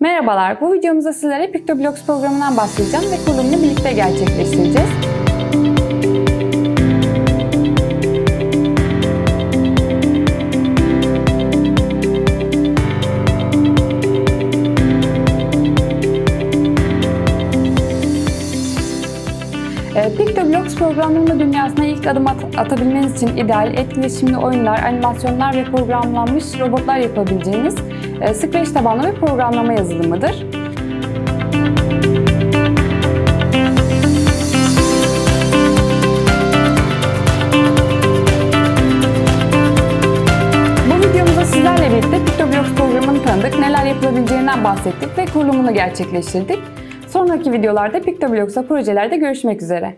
Merhabalar, bu videomuzda sizlere PictoBlox programından bahsedeceğim ve kurulumunu birlikte gerçekleştireceğiz. E, PictoBlox programlama dünyasına ilk adım at- atabilmeniz için ideal, etkileşimli oyunlar, animasyonlar ve programlanmış robotlar yapabileceğiniz e, Scratch tabanlı bir programlama yazılımıdır. Bu videomuzda sizlerle birlikte PictoBlox programını tanıdık, neler yapılabileceğinden bahsettik ve kurulumunu gerçekleştirdik. Sonraki videolarda PictoBlox'a projelerde görüşmek üzere.